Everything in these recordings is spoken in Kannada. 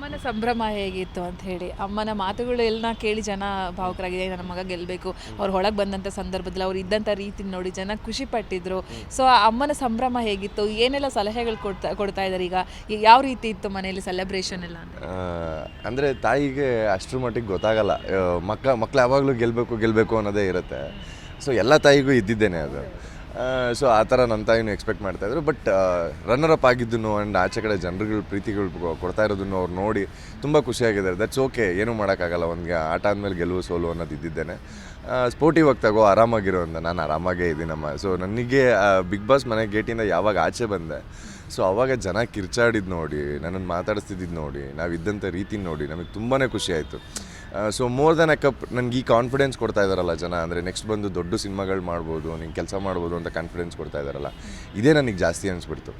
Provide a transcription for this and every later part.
ಅಮ್ಮನ ಸಂಭ್ರಮ ಹೇಗಿತ್ತು ಅಂತ ಹೇಳಿ. ಅಮ್ಮನ ಮಾತುಗಳು ಎಲ್ಲ ಕೇಳಿ ಜನ ಭಾವುಕರಾಗಿದೆ ನನ್ನ ಮಗ ಗೆಲ್ಲಬೇಕು ಅವ್ರು ಒಳಗೆ ಬಂದಂಥ ಸಂದರ್ಭದಲ್ಲಿ ಅವ್ರು ಇದ್ದಂಥ ರೀತಿ ನೋಡಿ ಜನ ಖುಷಿ ಪಟ್ಟಿದ್ರು. ಸೊ ಆ ಅಮ್ಮನ ಸಂಭ್ರಮ ಹೇಗಿತ್ತು? ಏನೆಲ್ಲ ಸಲಹೆಗಳು ಕೊಡ್ತಾ ಕೊಡ್ತಾ ಇದ್ದಾರೆ ಈಗ? ಯಾವ ರೀತಿ ಇತ್ತು ಮನೆಯಲ್ಲಿ ಸೆಲೆಬ್ರೇಷನ್ ಎಲ್ಲ ಅಂದರೆ? ತಾಯಿಗೆ ಅಷ್ಟರ ಮಟ್ಟಿಗೆ ಗೊತ್ತಾಗಲ್ಲ. ಮಕ್ಕ ಮಕ್ಕಳು ಯಾವಾಗಲೂ ಗೆಲ್ಲಬೇಕು ಗೆಲ್ಲಬೇಕು ಅನ್ನೋದೇ ಇರುತ್ತೆ. ಸೊ ಎಲ್ಲ ತಾಯಿಗೂ ಇದ್ದಿದ್ದೇನೆ ಅದು. ಸೊ ಆ ಥರ ನನ್ನ ತಾಯಿನೂ ಎಕ್ಸ್ಪೆಕ್ಟ್ ಮಾಡ್ತಾಯಿದ್ರು ಬಟ್ ರನ್ನರ್ ಅಪ್ ಆಗಿದ್ದನ್ನು ಆ್ಯಂಡ್ ಆಚೆ ಕಡೆ ಜನರುಗಳು ಪ್ರೀತಿಗಳು ಕೊಡ್ತಾ ಇರೋದನ್ನು ಅವ್ರು ನೋಡಿ ತುಂಬ ಖುಷಿಯಾಗಿದ್ದಾರೆ. ದಟ್ಸ್ ಓಕೆ ಏನೂ ಮಾಡೋಕ್ಕಾಗಲ್ಲ. ಒಂದು ಆಟ ಆದಮೇಲೆ ಗೆಲುವು ಸೋಲು ಅನ್ನೋದು ಇದ್ದಿದ್ದೇನೆ. ಸ್ಪೋರ್ಟಿವ್ ಆಗಿ ತಗೋ, ಆರಾಮಾಗಿರೋ ಅಂತ. ನಾನು ಆರಾಮಾಗೇ ಇದ್ದೀನಮ್ಮ. ಸೊ ನನಗೆ ಬಿಗ್ ಬಾಸ್ ಮನೆ ಗೇಟಿಂದ ಯಾವಾಗ ಆಚೆ ಬಂದೆ ಸೊ ಅವಾಗ ಜನ ಕಿರ್ಚಾಡಿದ್ದು ನೋಡಿ, ನನ್ನನ್ನು ಮಾತಾಡಿಸ್ತಿದ್ದು ನೋಡಿ, ನಾವಿದ್ದಂಥ ರೀತಿ ನೋಡಿ, ನಮಗೆ ತುಂಬಾ ಖುಷಿ ಆಯಿತು. So more than a cup ನನಗೆ ಈ ಕಾನ್ಫಿಡೆನ್ಸ್ ಕೊಡ್ತಾ ಇದ್ದಾರಲ್ಲ ಜನ. ಅಂದರೆ ನೆಕ್ಸ್ಟ್ ಬಂದು ದೊಡ್ಡ ಸಿನಿಮಾಗಳು ಮಾಡ್ಬೋದು, ನೀನು ಕೆಲಸ ಮಾಡ್ಬೋದು ಅಂತ ಕಾನ್ಫಿಡೆನ್ಸ್ ಕೊಡ್ತಾ ಇದ್ದಾರಲ್ಲ ಇದೇ ನನಗೆ ಜಾಸ್ತಿ ಅನಿಸ್ಬಿಡ್ತು.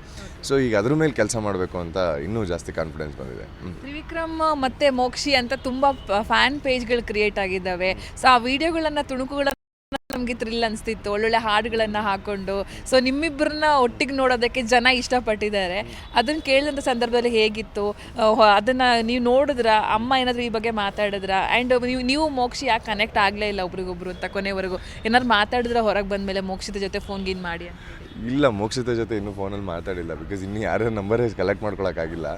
ಸೊ ಈಗ ಅದ್ರ ಮೇಲೆ ಕೆಲಸ ಮಾಡಬೇಕು ಅಂತ ಇನ್ನೂ ಜಾಸ್ತಿ ಕಾನ್ಫಿಡೆನ್ಸ್ ಬಂದಿದೆ. ತ್ರಿವಿಕ್ರಮ್ ಮತ್ತೆ ಮೋಕ್ಷಿ ಅಂತ ತುಂಬ ಫ್ಯಾನ್ ಪೇಜ್ಗಳು ಕ್ರಿಯೇಟ್ ಆಗಿದ್ದಾವೆ. ಸೊ ಆ ವಿಡಿಯೋಗಳನ್ನು ತುಣುಕುಗಳನ್ನ ನಮಗೆ ಥ್ರಿಲ್ ಅನಿಸ್ತಿತ್ತು. ಒಳ್ಳೊಳ್ಳೆ ಹಾಡುಗಳನ್ನು ಹಾಕೊಂಡು. ಸೊ ನಿಮ್ಮಿಬ್ಬರನ್ನ ಒಟ್ಟಿಗೆ ನೋಡೋದಕ್ಕೆ ಜನ ಇಷ್ಟಪಟ್ಟಿದ್ದಾರೆ. ಅದನ್ನ ಕೇಳಿದಂಥ ಸಂದರ್ಭದಲ್ಲಿ ಹೇಗಿತ್ತು? ಅದನ್ನು ನೀವು ನೋಡಿದ್ರ? ಅಮ್ಮ ಏನಾದರೂ ಈ ಬಗ್ಗೆ ಮಾತಾಡಿದ್ರ? ಆ್ಯಂಡ್ ನೀವು ನೀವು ಮೋಕ್ಷಿ ಯಾಕೆ ಕನೆಕ್ಟ್ ಆಗಲೇ ಇಲ್ಲ ಒಬ್ರಿಗೊಬ್ರು ಅಂತ ಕೊನೆವರೆಗೂ? ಏನಾದ್ರು ಮಾತಾಡಿದ್ರೆ ಹೊರಗೆ ಬಂದ ಮೇಲೆ ಮೋಕ್ಷಿತ ಜೊತೆ ಫೋನ್ ಗೀನ್ ಮಾಡಿ ಇಲ್ಲ, ಮೋಕ್ಷಿತ ಜೊತೆ ಇನ್ನೂ ಫೋನಲ್ಲಿ ಮಾತಾಡಿಲ್ಲ. ಬಿಕಾಸ್ ಇನ್ನು ಯಾರ ನಂಬರ್ ಕಲೆಕ್ಟ್ ಮಾಡ್ಕೊಳಕ್ಕಾಗಿಲ್ಲ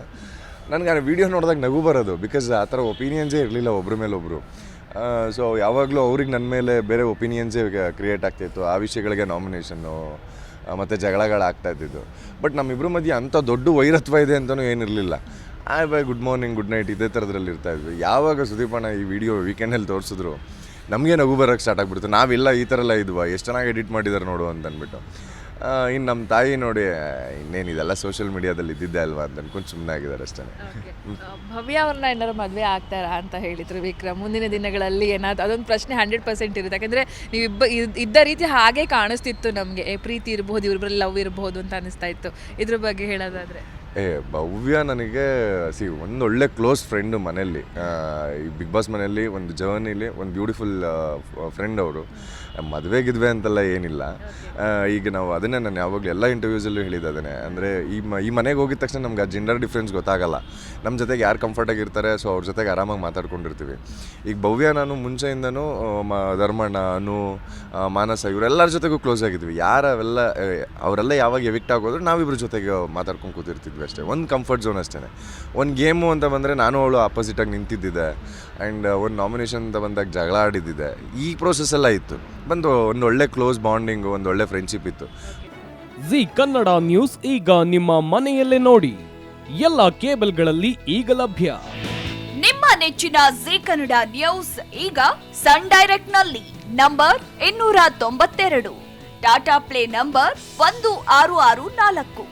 ನನಗೆ ಆ ವಿಡಿಯೋ ನೋಡಿದಾಗ ನಗು ಬರೋದು. ಬಿಕಾಸ್ ಆ ಥರ ಒಪಿನಿಯನ್ಸೇ ಇರಲಿಲ್ಲ ಒಬ್ರ ಮೇಲೆ ಒಬ್ಬರು ಸೊ ಯಾವಾಗಲೂ ಅವ್ರಿಗೆ ನನ್ನ ಮೇಲೆ ಬೇರೆ ಒಪಿನಿಯನ್ಸೇ ಕ್ರಿಯೇಟ್ ಆಗ್ತಿತ್ತು ಆ ವಿಷಯಗಳಿಗೆ ನಾಮಿನೇಷನ್ನು ಮತ್ತು ಜಗಳಗಳಾಗ್ತಾ ಇದ್ದಿದ್ದು. ಬಟ್ ನಮ್ಮಿಬ್ಬರ ಮಧ್ಯೆ ಅಂಥ ದೊಡ್ಡ ವೈರತ್ವ ಇದೆ ಅಂತಲೂ ಏನಿರಲಿಲ್ಲ. Hi bye good morning good night ಇದೇ ಥರದ್ರಲ್ಲಿ ಇರ್ತಾ ಇದ್ವಿ. ಯಾವಾಗ ಸುದೀಪಣ್ಣ ಈ ವಿಡಿಯೋ ವೀಕೆಂಡಲ್ಲಿ ತೋರಿಸಿದ್ರು, ನಮಗೆ ನಗು ಬರೋಕ್ಕೆ ಸ್ಟಾರ್ಟ್ ಆಗಿಬಿಡ್ತು. ನಾವೆಲ್ಲ ಈ ಥರ ಎಲ್ಲ ಇದ್ವಾ? ಎಷ್ಟು ಚೆನ್ನಾಗಿ ಎಡಿಟ್ ಮಾಡಿದ್ದಾರೆ ನೋಡು ಅಂತ ಅಂದ್ಬಿಟ್ಟು ಇನ್ನು ನಮ್ಮ ತಾಯಿ ನೋಡಿ, ಇನ್ನೇನು ಇದೆಲ್ಲ ಸೋಷಿಯಲ್ ಮೀಡಿಯಾದಲ್ಲಿ ಇದ್ದಿದ್ದೆ ಅಲ್ವಾ ಅಂತ ಅನ್ಕೊಂಡು ಸುಮ್ಮನೆ ಆಗಿದ್ದಾರೆ ಅಷ್ಟೇ. ಭವ್ಯ ಅವ್ರನ್ನ ಏನಾದ್ರು ಮದುವೆ ಆಗ್ತಾರಾ ಅಂತ ಹೇಳಿದ್ರು ವಿಕ್ರಮ್, ಮುಂದಿನ ದಿನಗಳಲ್ಲಿ ಏನಾದ್ರು, ಅದೊಂದು ಪ್ರಶ್ನೆ ಹಂಡ್ರೆಡ್ ಪರ್ಸೆಂಟ್ ಇರುತ್ತೆ. ಯಾಕಂದ್ರೆ ನೀವು ಇಬ್ಬ, ಇದ್- ಇದ್ದ ರೀತಿ ಹಾಗೆ ಕಾಣಿಸ್ತಿತ್ತು ನಮಗೆ. ಪ್ರೀತಿ ಇರ್ಬೋದು ಇವ್ರಿಬ್ರಲ್ಲಿ ಲವ್ ಇರ್ಬೋದು ಅಂತ ಅನಿಸ್ತಾ ಇತ್ತು. ಇದ್ರ ಬಗ್ಗೆ ಹೇಳೋದಾದ್ರೆ. ಏ, ಭವ್ಯ ನನಗೆ, ಸಿ, ಒಂದು ಒಳ್ಳೆ ಕ್ಲೋಸ್ ಫ್ರೆಂಡು ಮನೆಯಲ್ಲಿ. ಈ ಬಿಗ್ ಬಾಸ್ ಮನೆಯಲ್ಲಿ, ಒಂದು ಜರ್ನಿಲಿ ಒಂದು ಬ್ಯೂಟಿಫುಲ್ ಫ್ರೆಂಡ್ ಅವರು. ಮದುವೆ ಗಿದ್ವೆ ಅಂತೆಲ್ಲ ಏನಿಲ್ಲ. ಈಗ ನಾವು ಅದನ್ನೇ ನಾನು ಯಾವಾಗಲೂ ಎಲ್ಲ ಇಂಟರ್ವ್ಯೂಸಲ್ಲೂ ಅದನ್ನೇ. ಅಂದರೆ ಈ ಮ, ಈ ಮನೆಗೆ ಹೋಗಿದ ತಕ್ಷಣ ನಮ್ಗೆ ಆ ಜೆಂಡರ್ ಡಿಫ್ರೆನ್ಸ್ ಗೊತ್ತಾಗಲ್ಲ. ನಮ್ಮ ಜೊತೆಗೆ ಯಾರು ಕಂಫರ್ಟಾಗಿ ಇರ್ತಾರೆ ಸೊ ಅವ್ರ ಜೊತೆಗೆ ಆರಾಮಾಗಿ ಮಾತಾಡ್ಕೊಂಡಿರ್ತೀವಿ. ಈಗ ಭವ್ಯ, ನಾನು ಮುಂಚೆಯಿಂದನೂ ಮ, ಧರ್ಮಣ್ಣ, ಅನು ಮಾನಸ, ಇವರೆಲ್ಲರ ಜೊತೆಗೂ ಕ್ಲೋಸ್ ಆಗಿದ್ವಿ. ಯಾರವೆಲ್ಲ ಅವರೆಲ್ಲ ಯಾವಾಗ ಎವಿಕ್ಟ್ ಆಗೋದ್ರು ನಾವಿಬ್ರ ಜೊತೆಗೆ ಮಾತಾಡ್ಕೊಂಡು ಕೂತಿರ್ತಿದ್ವಿ. ಅಷ್ಟೇ ಒಂದು ಕಂಫರ್ಟ್ ಝೋನ್ ಅಷ್ಟೇ ಒಂದು ಗೇಮು ಅಂತ ಬಂದರೆ ನಾನು ಅವಳು ಆಪೋಸಿಟಾಗಿ ನಿಂತಿದ್ದಿದೆ ಆ್ಯಂಡ್ ಒಂದು ನಾಮಿನೇಷನ್ ಅಂತ ಬಂದಾಗ ಜಗಳ ಆಡಿದ್ದಿದೆ. ಈ ಪ್ರೋಸೆಸ್ ಎಲ್ಲ ಇತ್ತು. ಬಂದು ಒಂದು ಒಳ್ಳೆ ಕ್ಲೋಸ್ ಬಾಂಡಿಂಗು ಒಂದು ಒಳ್ಳೆ ಫ್ರೆಂಡ್ಶಿಪ್ ಇತ್ತು. ಜಿ ಕನ್ನಡ ನ್ಯೂಸ್ ಈಗ ನಿಮ್ಮ ಮನೆಯಲ್ಲೇ ನೋಡಿ. ಎಲ್ಲ ಕೇಬಲ್ಗಳಲ್ಲಿ ಈಗ ಲಭ್ಯ. ನಿಮ್ಮ ನೆಚ್ಚಿನ ಜಿ ಕನ್ನಡ ನ್ಯೂಸ್ ಈಗ ಸನ್ ಡೈರೆಕ್ಟ್ನಲ್ಲಿ ನಂಬರ್ ಇನ್ನೂರ ತೊಂಬತ್ತೆರಡು. ಟಾಟಾ ಪ್ಲೇ ನಂಬರ್ ಒಂದು ಆರು ಆರು ನಾಲ್ಕು.